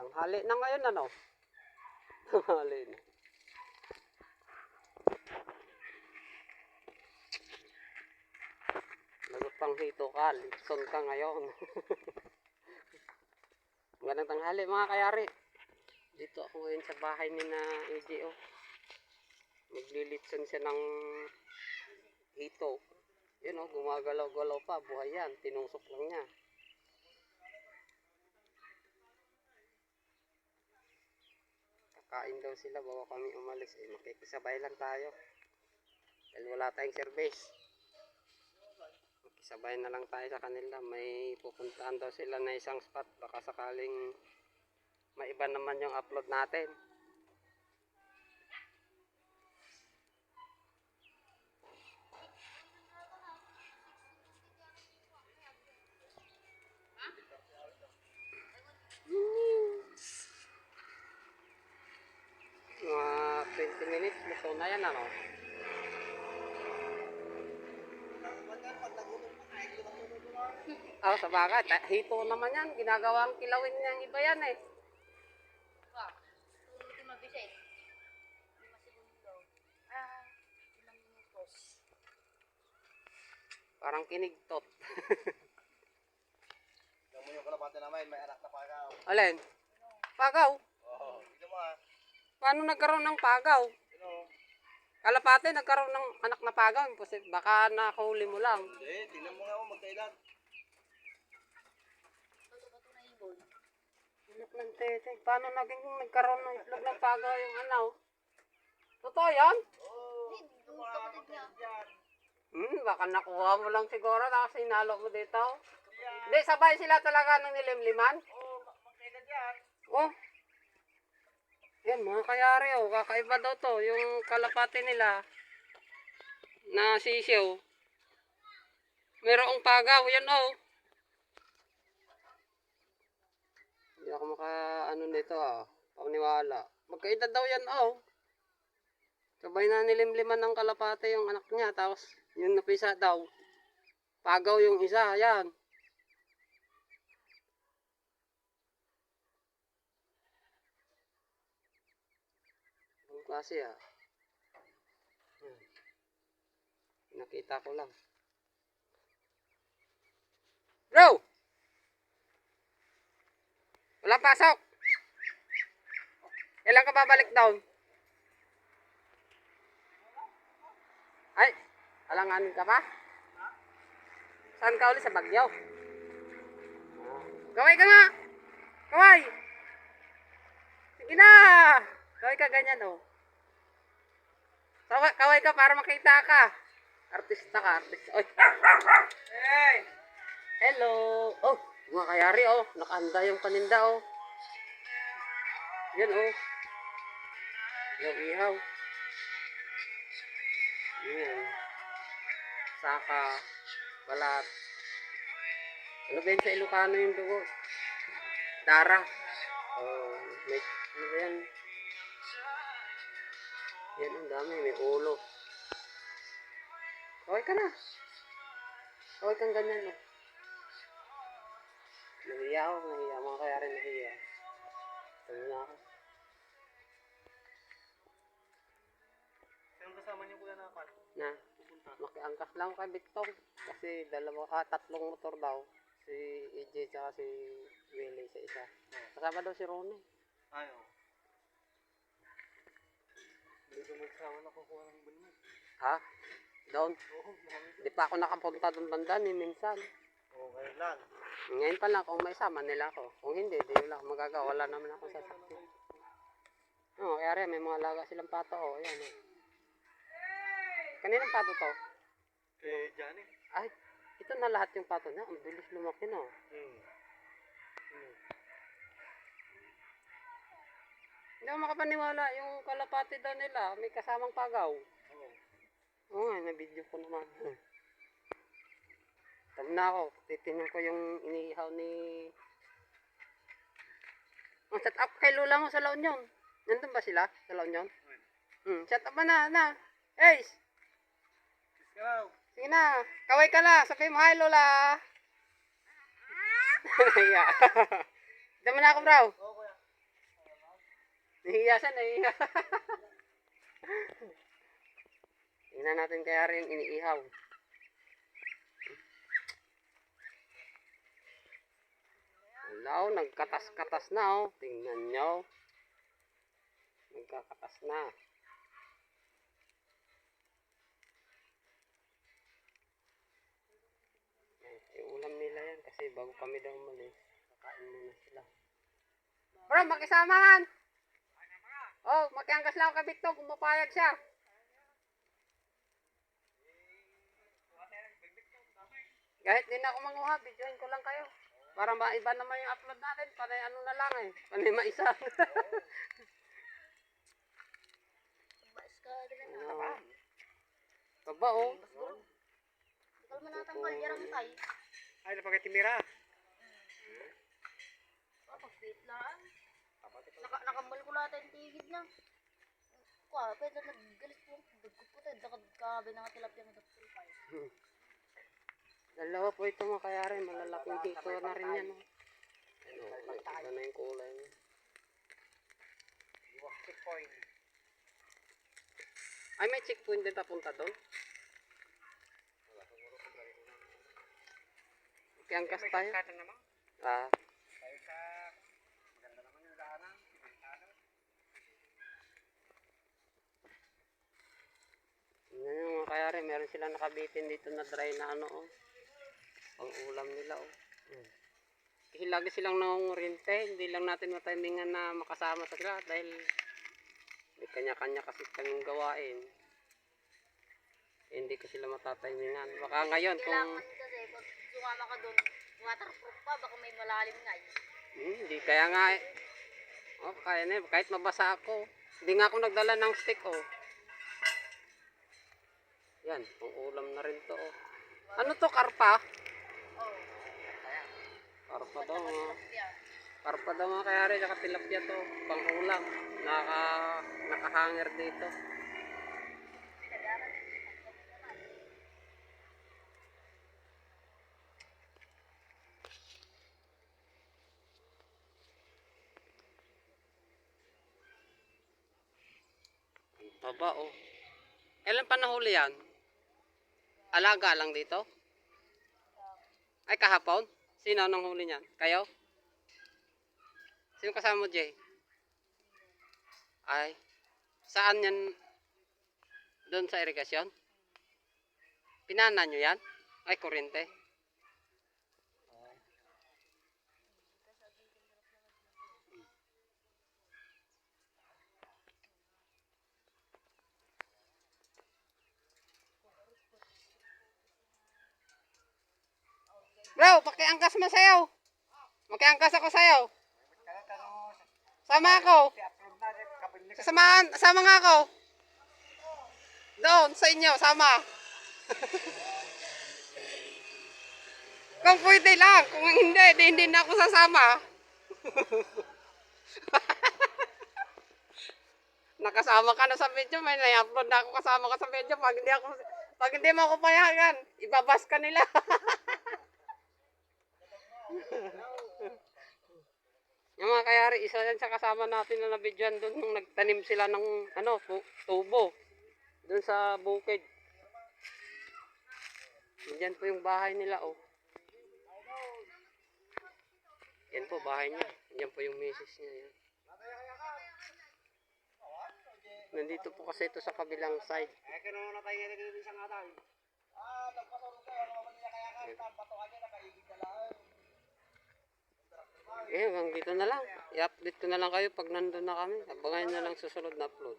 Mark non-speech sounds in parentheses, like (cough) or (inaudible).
Tanghali na ngayon ano? (laughs) Tanghali na. Nagutang hito ka, Lipson ka ngayon. (laughs) Magandang tanghali mga kayari. Dito ako ngayon sa bahay ni na EJO. Maglilitson siya ng hito. Yun o, gumagalaw-galaw pa. Buhay yan. Tinusok lang niya. Kakain daw sila bago kami umalis. Eh, makikisabay lang tayo. Dahil wala tayong service. Makisabay na lang tayo sa kanila. May pupuntahan daw sila na isang spot. Baka sakaling maiba naman yung upload natin. Mga 20 luto na yan ano. Ah, sa bagay, hito naman yan. Ginagawang kilawin niyang iba yan eh. Eh. Ah. Parang kinigtot. Tignan mo yung kalapate namin, may anak na pagaw. Alin? Pagaw? Oo, tignan mo ah. Paano nagkaroon ng pagaw? Kalapate nagkaroon ng anak na pagaw. Imposible. Baka nakahuli mo lang. Hindi, tignan mo nga mo magkailan. Anak ng tete. Paano naging nagkaroon ng itlog ng pagaw yung ano? Totoo yan? Oo, yung kapatid niya. Hmm, baka nakuha mo lang siguro tapos sinalo mo dito. Hindi, sabay sila talaga ng nilimliman. Oo, magkailan yan. Oh. Yan, mga kayari oh. Kakaiba daw to. Yung kalapati nila na sisiyo. Merong pagaw. Yan oh. Hindi ako maka ano nito ah. Paniwala. Magkaedad daw yan oh. Sabay na nilimliman ng kalapate yung anak niya. Tapos yung napisa daw. Pagaw yung isa. Yan. Klase ah. Hmm. Nakita ko lang. Bro! Walang pasok! Kailan ka babalik down? Ay, alanganin ka pa? Saan ka ulit sa Bagyaw? Ah. Kaway ka nga! Kaway! Sige na! Kaway ka ganyan oh. Kaway, kaway ka para makita ka. Artista ka, artista. Oy. Hey! Hello! Oh, mga kayari oh. Nakahanda yung paninda oh. Yan oh. Ihaw, ihaw. Yan. Saka, balat. Ano ba yun sa Ilocano yung dugo? Dara. Oh, may, ano ba yan? Yan, ang dami. May ulo. Okay ka na. Okay kang ganyan, oh. Nahiya ako, nahiya. Mga kaya rin nahiya. Sabi na ako. Sino kasama niyo kuya na pan? Na, makiangkas lang kay Victor. Kasi dalawa, ah, tatlong motor daw. Si EJ tsaka si Willie sa isa. Kasama daw si Ronnie. Ay, oo. Magsama na kukuha ng banyo. Ha? Doon? Oo, marami. Di pa ako nakapunta doon banda ni minsan. Oo, ngayon lang. Ngayon pa lang kung may sama nila ako. Kung hindi, di wala akong magagawa. Wala naman ako sasakyan. Oo, oh, kaya may mga alaga silang pato. Oh, ayan. Oh. Kaninang pato to? Eh, Johnny. Ay, ito na lahat yung pato niya. Ang bilis lumaki, no? Hmm. Hmm. Hindi ako makapaniwala. Yung kalapati daw nila, may kasamang pagaw. Oo. Nga, na-video ko naman. Tama na ako. Titingnan ko yung inihaw ni... Ang set up kay Lula mo sa La Union. Nandun ba sila sa La Union? Hmm, set up ba na, na? Ace! Raw. Sige na, kaway ka na. Sabi mo, hi Lola. (laughs) Hiya. (laughs) Dama na ako, bro. Kuya. Nahiya siya, nahiya. (laughs) Tingnan natin kaya rin iniihaw. Wala oh, nagkatas-katas na oh. Tingnan nyo. Nagkakatas na. Eh, ulam nila yan kasi bago kami daw umalis. Kakain muna sila. Bro, makisama man! Oh, makiangkas lang ako kay Victor kung mapayag siya. Kahit din ako manguha, videoin ko lang kayo. Para maiba naman yung upload natin. Panay ano na lang eh. Panay maisa. Mais ka din na. Oo. Baba oh. Ikaw man natanggal yarang tay. Ay, napagay timira. Tapos wait lang. Naka, nakambal ko lahat yung tigid niya. Kwa, pwede naggalit po. Dagkot po tayo. Dakad kabe na tilapia ng dakot pa. (laughs) Dalawa po ito mga kayari. Malalaking hito na rin yan. Oh. Ano, iba na yung kulay niya. Checkpoint. Ay, may checkpoint din papunta doon. Kiangkas tayo. Kata naman. Ah, Tayo. Maganda naman yung daanan. Kayari, meron silang nakabitin dito na dry na ano oh. Pang ulam nila oh. Yan. Kasi lagi silang nangungurinte, hindi lang natin matimingan na makasama sa sila dahil may kanya-kanya kasi kaming gawain. Hindi ko sila matatimingan. Baka ngayon kung kasi pag sumama ka doon, waterproof pa, baka may malalim nga eh. Hmm, hindi kaya nga eh. Oh, kaya na eh. Kahit mabasa ako. Hindi nga ako nagdala ng stick oh. Yan, pang ulam na rin to oh. Ano to, karpa? Oo. Karpa daw. Tilapia. Karpa daw mga kayari, saka tilapia to. Pang ulam. Naka, nakahanger dito. Baba oh. Kailan pa nahuli yan? Alaga lang dito? Ay kahapon? Sino nang huli niyan? Kayo? Sino kasama mo, Jay? Ay. Saan yan? Doon sa irigasyon? Pinana nyo yan? Ay, kuryente. Bro, pakiangkas mo sayo. Makiangkas ako sayo. Sama ako. Sasamahan, sama nga ako. Doon, sa inyo, sama. Kung pwede lang, kung hindi, di hindi na ako sasama. (laughs) Nakasama ka na sa video, may na-upload na ako kasama ka sa video. Pag hindi ako, pag hindi mo ako payagan, ibabas ka nila. (laughs) Yung mga kayari, isa yan sa kasama natin na nabidyan doon nung nagtanim sila ng ano, tubo. Doon sa bukid. Yan po yung bahay nila, oh. Yan po bahay niya. Yan po yung misis niya. Yan. Nandito po kasi ito sa kabilang side. Ay, Eh, hanggang dito na lang. I-update ko na lang kayo pag nandun na kami. Abangan na lang susunod na upload.